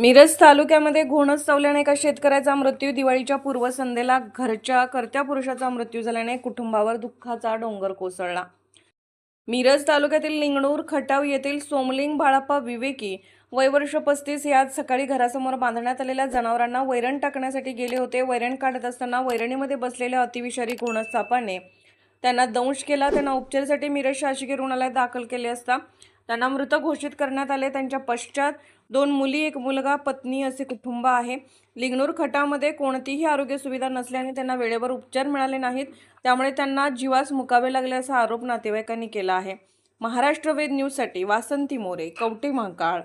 मिरज तालुक्यामध्ये घोणस चावल्याने एका शेतकऱ्याचा मृत्यू दिवाळीच्या पूर्वसंध्येला घरच्या कर्त्या पुरुषाचा मृत्यू झाल्याने कुटुंबावर दुःखाचा डोंगर कोसळला. मिरज तालुक्यातील लिंगणूर खटाव येथील सोमलिंग बाळाप्पा विवेकी वय वर्ष पस्तीस हे आज सकाळी घरासमोर बांधण्यात आलेल्या जनावरांना वैरण टाकण्यासाठी गेले होते. वैरण काढत असताना वैरणीमध्ये बसलेल्या अतिविषारी घोणस सापाने त्यांना दंश केला. त्यांना उपचारासाठी मिरज शासकीय रुग्णालयात दाखल केले असता त्यांना मृत घोषित करण्यात आले. त्यांच्या पश्चात दोन मुली एक मुलगा पत्नी असे कुटुंब आहे. लिंगणूर खटामध्ये कोणतीही आरोग्य सुविधा नसल्याने त्यांना वेळेवर उपचार मिळाले नाहीत. त्यामुळे त्यांना जीवास मुकावे लागले असा आरोप नातेवाईकांनी केला आहे. महाराष्ट्र वेद न्यूजसाठी वासंती मोरे कवटे महाकाळ